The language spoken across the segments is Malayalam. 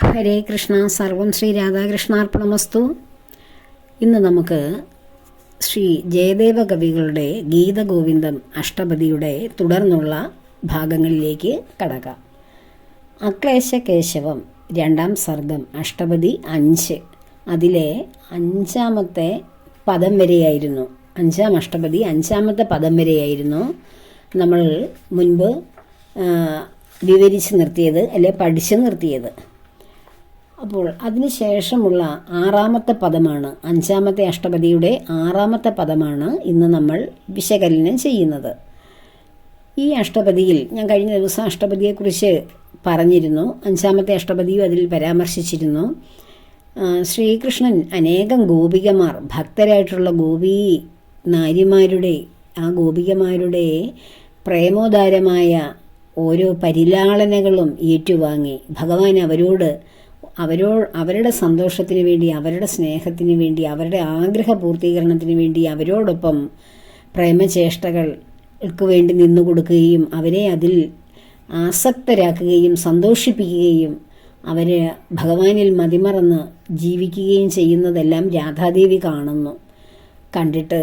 ഹരേ കൃഷ്ണ സർവം ശ്രീ രാധാകൃഷ്ണാർപ്പണമസ്തു. ഇന്ന് നമുക്ക് ശ്രീ ജയദേവ കവികളുടെ ഗീതഗോവിന്ദം അഷ്ടപതിയുടെ തുടർന്നുള്ള ഭാഗങ്ങളിലേക്ക് കടക്കാം. അക്ലേശ കേശവം രണ്ടാം സർഗം അഷ്ടപതി അഞ്ച്. അതിലെ അഞ്ചാമത്തെ പദം വരെയായിരുന്നു. അഞ്ചാം അഷ്ടപതി അഞ്ചാമത്തെ പദം വരെയായിരുന്നു നമ്മൾ മുൻപ് വിവരിച്ച് നിർത്തിയത് അല്ലെ പഠിച്ചു നിർത്തിയത്. അപ്പോൾ അതിനുശേഷമുള്ള ആറാമത്തെ പദമാണ് അഞ്ചാമത്തെ അഷ്ടപതിയുടെ ആറാമത്തെ പദമാണ് ഇന്ന് നമ്മൾ വിശകലനം ചെയ്യുന്നത്. ഈ അഷ്ടപതിയിൽ ഞാൻ കഴിഞ്ഞ ദിവസം അഷ്ടപതിയെക്കുറിച്ച് പറഞ്ഞിരുന്നു അഞ്ചാമത്തെ അഷ്ടപതിയും അതിൽ പരാമർശിച്ചിരുന്നു. ശ്രീകൃഷ്ണൻ അനേകം ഗോപികമാർ ഭക്തരായിട്ടുള്ള ഗോപി നാരിമാരുടെ ആ ഗോപികമാരുടെ പ്രേമോദാരമായ ഓരോ പരിലാളനകളും ഏറ്റുവാങ്ങി ഭഗവാൻ അവരോട് അവരോ അവരുടെ സന്തോഷത്തിന് വേണ്ടി അവരുടെ സ്നേഹത്തിന് വേണ്ടി അവരുടെ ആഗ്രഹ പൂർത്തീകരണത്തിന് വേണ്ടി അവരോടൊപ്പം പ്രേമചേഷ്ടകൾക്ക് വേണ്ടി നിന്നു കൊടുക്കുകയും അവരെ അതിൽ ആസക്തരാക്കുകയും സന്തോഷിപ്പിക്കുകയും അവരെ ഭഗവാനിൽ മതിമറന്ന് ജീവിക്കുകയും ചെയ്യുന്നതെല്ലാം രാധാദേവി കാണുന്നു. കണ്ടിട്ട്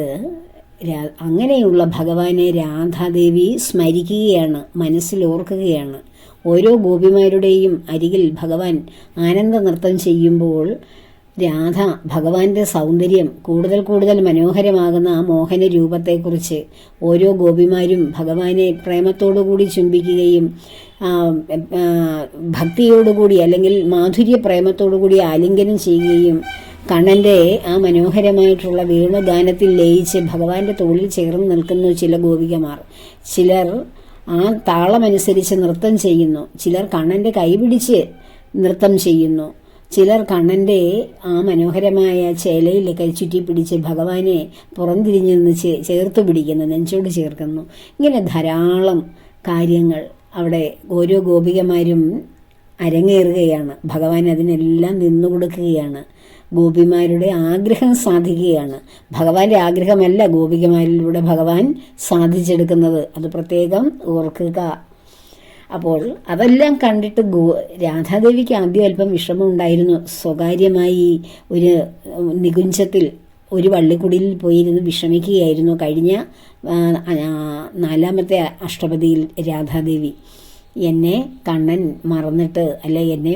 അങ്ങനെയുള്ള ഭഗവാനെ രാധാദേവി സ്മരിക്കുകയാണ് മനസ്സിൽ ഓർക്കുകയാണ് ഓരോ ഗോപിമാരുടെയും അരികിൽ ഭഗവാൻ ആനന്ദ നൃത്തം ചെയ്യുമ്പോൾ രാധ ഭഗവാന്റെ സൗന്ദര്യം കൂടുതൽ കൂടുതൽ മനോഹരമാകുന്ന ആ മോഹന രൂപത്തെക്കുറിച്ച് ഓരോ ഗോപിമാരും ഭഗവാനെ പ്രേമത്തോടുകൂടി ചുംബിക്കുകയും ഭക്തിയോടുകൂടി അല്ലെങ്കിൽ മാധുര്യ പ്രേമത്തോടുകൂടി ആലിംഗനം ചെയ്യുകയും കണ്ണന്റെ ആ മനോഹരമായിട്ടുള്ള വേണുഗാനത്തിൽ ലയിച്ച് ഭഗവാന്റെ തോളിൽ ചേർന്ന് നിൽക്കുന്നു ചില ഗോപികമാർ. ചിലർ ആ താളമനുസരിച്ച് നൃത്തം ചെയ്യുന്നു. ചിലർ കണ്ണന്റെ കൈപിടിച്ച് നൃത്തം ചെയ്യുന്നു. ചിലർ കണ്ണന്റെ ആ മനോഹരമായ ചേലയിൽ ചുറ്റി പിടിച്ച് ഭഗവാനെ പുറംതിരിഞ്ഞ് നിന്ന് ചേർത്ത് പിടിക്കുന്നു നെഞ്ചോട് ചേർക്കുന്നു. ഇങ്ങനെ ധാരാളം കാര്യങ്ങൾ അവിടെ ഓരോ ഗോപികമാരും അരങ്ങേറുകയാണ്. ഭഗവാൻ അതിനെല്ലാം നിന്നു കൊടുക്കുകയാണ്. ഗോപിമാരുടെ ആഗ്രഹം സാധിക്കുകയാണ്. ഭഗവാന്റെ ആഗ്രഹമല്ല ഗോപികമാരിലൂടെ ഭഗവാൻ സാധിച്ചെടുക്കുന്നത്. അത് പ്രത്യേകം ഓർക്കുക. അപ്പോൾ അതെല്ലാം കണ്ടിട്ട് ഗോ രാധാദേവിക്ക് ആദ്യം അല്പം വിഷമം ഉണ്ടായിരുന്നു സ്വകാര്യമായി ഒരു നികുഞ്ചത്തിൽ ഒരു വള്ളിക്കുടിയിൽ പോയിരുന്ന് വിഷമിക്കുകയായിരുന്നു കഴിഞ്ഞ നാലാമത്തെ അഷ്ടപതിയിൽ രാധാദേവി. എന്നെ കണ്ണൻ മറന്നിട്ട് അല്ലെ എന്നെ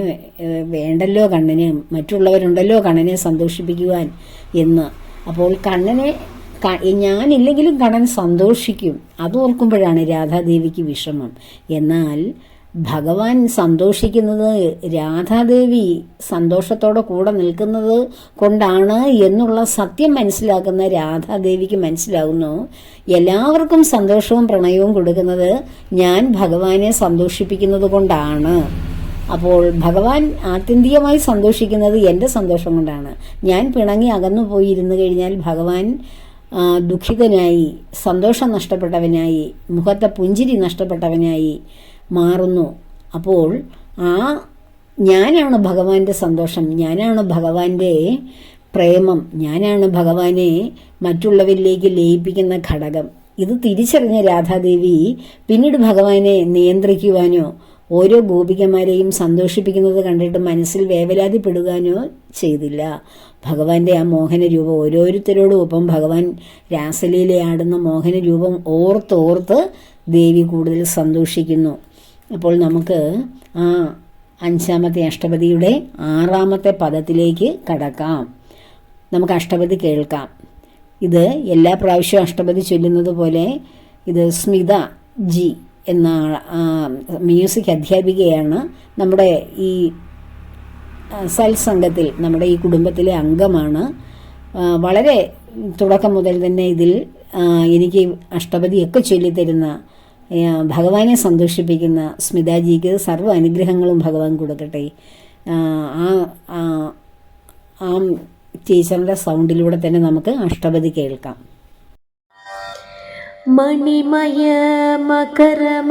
വേണ്ടല്ലോ കണ്ണന് മറ്റുള്ളവരുണ്ടല്ലോ കണ്ണനെ സന്തോഷിപ്പിക്കുവാൻ എന്ന്. അപ്പോൾ കണ്ണനെ ഞാനില്ലെങ്കിലും കണ്ണൻ സന്തോഷിക്കും. അത് ഓർക്കുമ്പോഴാണ് രാധാദേവിക്ക് വിഷമം. എന്നാൽ ഭഗവാൻ സന്തോഷിക്കുന്നത് രാധാദേവി സന്തോഷത്തോടെ കൂടെ നിൽക്കുന്നത് കൊണ്ടാണ് എന്നുള്ള സത്യം മനസ്സിലാക്കുന്ന രാധാദേവിക്ക് മനസ്സിലാകുന്നു എല്ലാവർക്കും സന്തോഷവും പ്രണയവും കൊടുക്കുന്നത് ഞാൻ ഭഗവാനെ സന്തോഷിപ്പിക്കുന്നത് കൊണ്ടാണ്. അപ്പോൾ ഭഗവാൻ ആത്യന്തികമായി സന്തോഷിക്കുന്നത് എന്റെ സന്തോഷം കൊണ്ടാണ്. ഞാൻ പിണങ്ങി അകന്നു പോയി പോയിരുന്നു കഴിഞ്ഞാൽ ഭഗവാൻ ദുഃഖിതനായി സന്തോഷം നഷ്ടപ്പെട്ടവനായി മുഖത്തെ പുഞ്ചിരി നഷ്ടപ്പെട്ടവനായി മാറുന്നു. അപ്പോൾ ആ ഞാനാണ് ഭഗവാന്റെ സന്തോഷം ഞാനാണ് ഭഗവാന്റെ പ്രേമം ഞാനാണ് ഭഗവാനെ മറ്റുള്ളവരിലേക്ക് ലയിപ്പിക്കുന്ന ഘടകം. ഇത് തിരിച്ചറിഞ്ഞ രാധാദേവി പിന്നീട് ഭഗവാനെ നിയന്ത്രിക്കുവാനോ ഓരോ ഗോപികമാരെയും സന്തോഷിപ്പിക്കുന്നത് കണ്ടിട്ട് മനസ്സിൽ വേവലാതിപ്പെടുവാനോ ചെയ്തില്ല. ഭഗവാന്റെ ആ മോഹന രൂപം ഓരോരുത്തരോടും ഒപ്പം ഭഗവാൻ രാസലീലയാടുന്ന മോഹന രൂപം ഓർത്തോർത്ത് ദേവി കൂടുതൽ സന്തോഷിക്കുന്നു. അപ്പോൾ നമുക്ക് ആ അഞ്ചാമത്തെ അഷ്ടപതിയുടെ ആറാമത്തെ പദത്തിലേക്ക് കടക്കാം. നമുക്ക് അഷ്ടപതി കേൾക്കാം. ഇത് എല്ലാ പ്രാവശ്യവും അഷ്ടപതി ചൊല്ലുന്നത് പോലെ ഇത് സ്മിത ജി എന്ന മ്യൂസിക് അധ്യാപികയാണ് നമ്മുടെ ഈ സൽസംഗത്തിൽ നമ്മുടെ ഈ കുടുംബത്തിലെ അംഗമാണ്. വളരെ തുടക്കം മുതൽ തന്നെ ഇതിൽ എനിക്ക് അഷ്ടപതിയൊക്കെ ചൊല്ലിത്തരുന്ന ഭഗവാനെ സന്തോഷിപ്പിക്കുന്ന സ്മിതാജിക്ക് സർവ അനുഗ്രഹങ്ങളും ഭഗവാൻ കൊടുക്കട്ടെ. ആ, ആ ടീച്ചറിന്റെ സൗണ്ടിലൂടെ തന്നെ നമുക്ക് അഷ്ടപതി കേൾക്കാം. മണിമയ മകര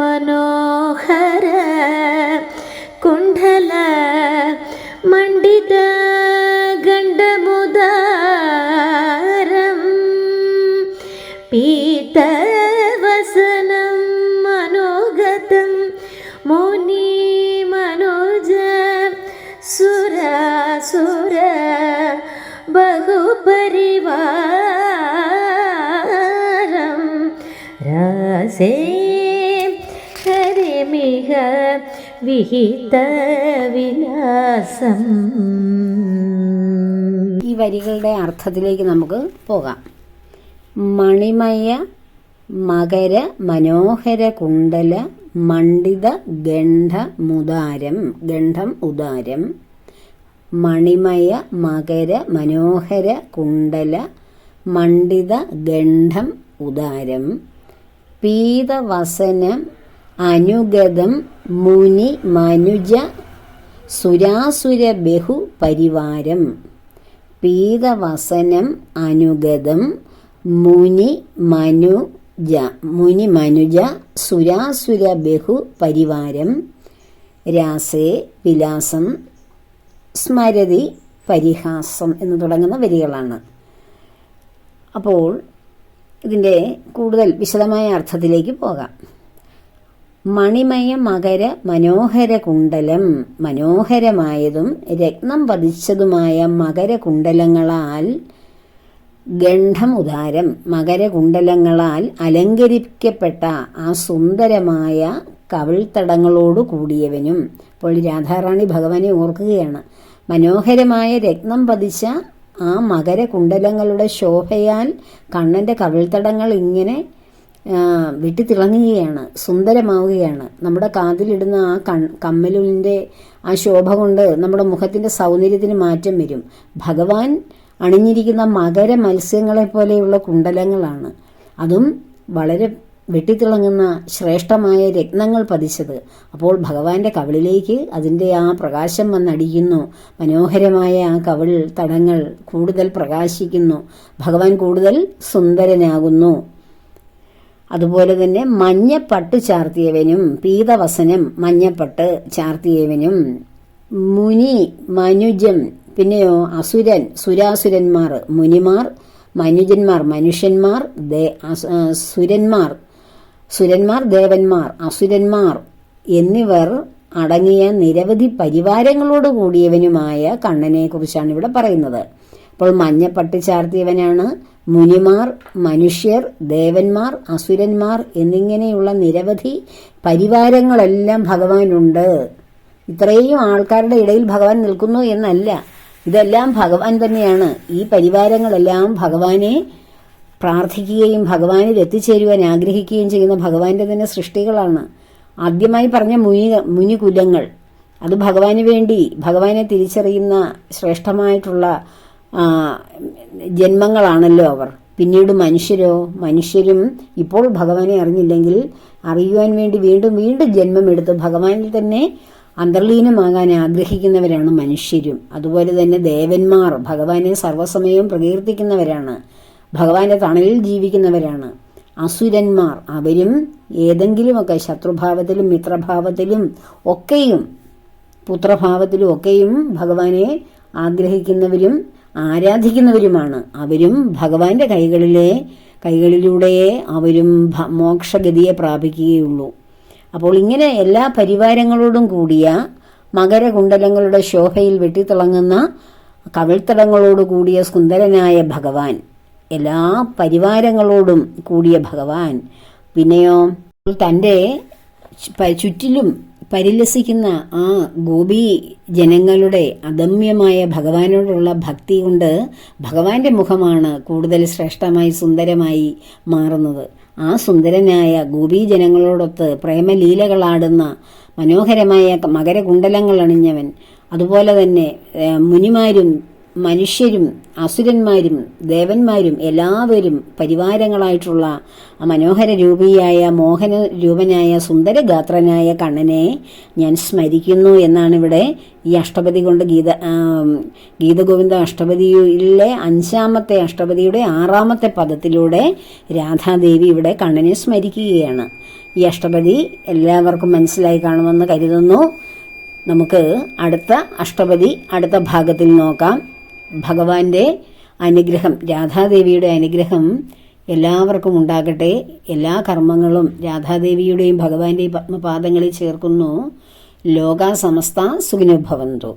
ബഹുപരിവാരം രാസേ. കരിമിക വിഹിത വിലാസം. ഈ വരികളുടെ അർത്ഥത്തിലേക്ക് നമുക്ക് പോകാം. മണിമയ മകര മനോഹര കുണ്ടല മണ്ഡിത ഗണ്ഠ മുദാരം ഗണ്ഠം ഉദാരം. മണിമയ മകര മനോഹര കുണ്ടല മണ്ഡിത ഗണ്ഠം ഉദാരം പീതവസനം അനുഗതം മുനി മനുജ സുരാസുര ബഹു പരിവാരം പീതവസനം അനുഗതം മുനി മനുജ മുനി മനുജ സുരാസുര ബഹു പരിവാരം രാസേ വിലാസം സ്മരതി പരിഹാസം എന്ന് തുടങ്ങുന്ന വരികളാണ്. അപ്പോൾ ഇതിന്റെ കൂടുതൽ വിശദമായ അർത്ഥത്തിലേക്ക് പോകാം. മണിമയ മകര മനോഹര കുണ്ടലം മനോഹരമായതും രത്നം പതിച്ചതുമായ മകരകുണ്ടലങ്ങളാൽ ഗണ്ഠം ഉദാരം മകരകുണ്ടലങ്ങളാൽ അലങ്കരിക്കപ്പെട്ട ആ സുന്ദരമായ കവിൾത്തടങ്ങളോടു കൂടിയവനും അപ്പോൾ രാധാറാണി ഭഗവാനെ ഓർക്കുകയാണ്. മനോഹരമായ രത്നം പതിച്ച ആ മകരകുണ്ടലങ്ങളുടെ ശോഭയാൽ കണ്ണന്റെ കവിൾത്തടങ്ങൾ ഇങ്ങനെ വെട്ടിത്തിളങ്ങുകയാണ് സുന്ദരമാവുകയാണ്. നമ്മുടെ കാതിലിടുന്ന ആ കൺ കമ്മലിന്റെ ആ ശോഭ കൊണ്ട് നമ്മുടെ മുഖത്തിന്റെ സൗന്ദര്യത്തിന് മാറ്റം വരും. ഭഗവാൻ അണിഞ്ഞിരിക്കുന്ന മകര മത്സ്യങ്ങളെ പോലെയുള്ള കുണ്ടലങ്ങളാണ്. അതും വളരെ വെട്ടിത്തിളങ്ങുന്ന ശ്രേഷ്ഠമായ രത്നങ്ങൾ പതിച്ചത്. അപ്പോൾ ഭഗവാന്റെ കവിളിലേക്ക് അതിന്റെ ആ പ്രകാശം വന്നടിക്കുന്നു മനോഹരമായ ആ കവിൾ തടങ്ങൾ കൂടുതൽ പ്രകാശിക്കുന്നു. ഭഗവാൻ കൂടുതൽ സുന്ദരനാകുന്നു. അതുപോലെ തന്നെ മഞ്ഞപ്പട്ട് ചാർത്തിയവനും പീതവസനം മഞ്ഞപ്പട്ട് ചാർത്തിയവനും മുനി മനുജം പിന്നെയോ അസുരൻ സുരാസുരന്മാർ മുനിമാർ മനുജന്മാർ മനുഷ്യന്മാർ സുരന്മാർ സുരന്മാർ ദേവന്മാർ അസുരന്മാർ എന്നിവർ അടങ്ങിയ നിരവധി പരിവാരങ്ങളോട് കൂടിയവനുമായ കണ്ണനെ കുറിച്ചാണ് ഇവിടെ പറയുന്നത്. അപ്പോൾ മഞ്ഞപ്പട്ടി ചാർത്തിയവനാണ്. മുനിമാർ മനുഷ്യർ ദേവന്മാർ അസുരന്മാർ എന്നിങ്ങനെയുള്ള നിരവധി പരിവാരങ്ങളെല്ലാം ഭഗവാനുണ്ട്. ഇത്രയും ആൾക്കാരുടെ ഇടയിൽ ഭഗവാൻ നിൽക്കുന്നു എന്നല്ല. ഇതെല്ലാം ഭഗവാൻ തന്നെയാണ്. ഈ പരിവാരങ്ങളെല്ലാം ഭഗവാനെ പ്രാർത്ഥിക്കുകയും ഭഗവാനിൽ എത്തിച്ചേരുവാൻ ആഗ്രഹിക്കുകയും ചെയ്യുന്ന ഭഗവാന്റെ തന്നെ സൃഷ്ടികളാണ്. ആദ്യമായി പറഞ്ഞ മുനി മുനികുലങ്ങൾ. അത് ഭഗവാന് വേണ്ടി ഭഗവാനെ തിരിച്ചറിയുന്ന ശ്രേഷ്ഠമായിട്ടുള്ള ജന്മങ്ങളാണല്ലോ അവർ. പിന്നീട് മനുഷ്യരോ മനുഷ്യരും ഇപ്പോൾ ഭഗവാനെ അറിഞ്ഞില്ലെങ്കിൽ അറിയുവാൻ വേണ്ടി വീണ്ടും വീണ്ടും ജന്മമെടുത്ത് ഭഗവാനിൽ തന്നെ അന്തർലീനമാകാൻ ആഗ്രഹിക്കുന്നവരാണ് മനുഷ്യരും. അതുപോലെ തന്നെ ദേവന്മാർ ഭഗവാനെ സർവസമയവും പ്രകീർത്തിക്കുന്നവരാണ്. ഭഗവാന്റെ തണലിൽ ജീവിക്കുന്നവരാണ്. അസുരന്മാർ. അവരും ഏതെങ്കിലുമൊക്കെ ശത്രുഭാവത്തിലും മിത്രഭാവത്തിലും ഒക്കെയും പുത്രഭാവത്തിലും ഒക്കെയും ഭഗവാനെ ആഗ്രഹിക്കുന്നവരും ആരാധിക്കുന്നവരുമാണ്. അവരും ഭഗവാന്റെ കൈകളിലെ കൈകളിലൂടെയേ അവരും മോക്ഷഗതിയെ പ്രാപിക്കുകയുള്ളൂ. അപ്പോൾ ഇങ്ങനെ എല്ലാ പരിവാരങ്ങളോടും കൂടിയ മകരകുണ്ടലങ്ങളുടെ ശോഭയിൽ വെട്ടിത്തിളങ്ങുന്ന കവിൾത്തടങ്ങളോടുകൂടിയ സുന്ദരനായ ഭഗവാൻ എല്ലാ പരിവാരങ്ങളോടും കൂടിയ ഭഗവാൻ. പിന്നെയോ തന്റെ ചുറ്റിലും പരിലസിക്കുന്ന ആ ഗോപി ജനങ്ങളുടെ അദമ്യമായ ഭഗവാനോടുള്ള ഭക്തി കൊണ്ട് ഭഗവാന്റെ മുഖമാണ് കൂടുതൽ ശ്രേഷ്ഠമായി സുന്ദരമായി മാറുന്നത്. ആ സുന്ദരനായ ഗോപി ജനങ്ങളോടൊത്ത് പ്രേമലീലകളാടുന്ന മനോഹരമായ മകരകുണ്ടലങ്ങൾ അണിഞ്ഞവൻ. അതുപോലെ തന്നെ മുനിമാരും മനുഷ്യരും അസുരന്മാരും ദേവന്മാരും എല്ലാവരും പരിവാരങ്ങളായിട്ടുള്ള മനോഹര രൂപിയായ മോഹന രൂപനായ സുന്ദരഗാത്രനായ കണ്ണനെ ഞാൻ സ്മരിക്കുന്നു എന്നാണ് ഇവിടെ ഈ അഷ്ടപതി കൊണ്ട് ഗീത ഗീതഗോവിന്ദ അഷ്ടപതിയിലെ അഞ്ചാമത്തെ അഷ്ടപതിയുടെ ആറാമത്തെ പദത്തിലൂടെ രാധാദേവി ഇവിടെ കണ്ണനെ സ്മരിക്കുകയാണ്. ഈ അഷ്ടപതി എല്ലാവർക്കും മനസ്സിലായി കാണുമെന്ന് കരുതുന്നു. നമുക്ക് അടുത്ത അഷ്ടപതി അടുത്ത ഭാഗത്തിൽ നോക്കാം. ഭഗവാന്റെ അനുഗ്രഹം രാധാദേവിയുടെ അനുഗ്രഹം എല്ലാവർക്കും ഉണ്ടാകട്ടെ. എല്ലാ കർമ്മങ്ങളും രാധാദേവിയുടെയും ഭഗവാന്റെയും പത്മപാദങ്ങളിൽ ചേർക്കുന്നു. ലോക സമസ്ത സുഖിനുഭവന്തു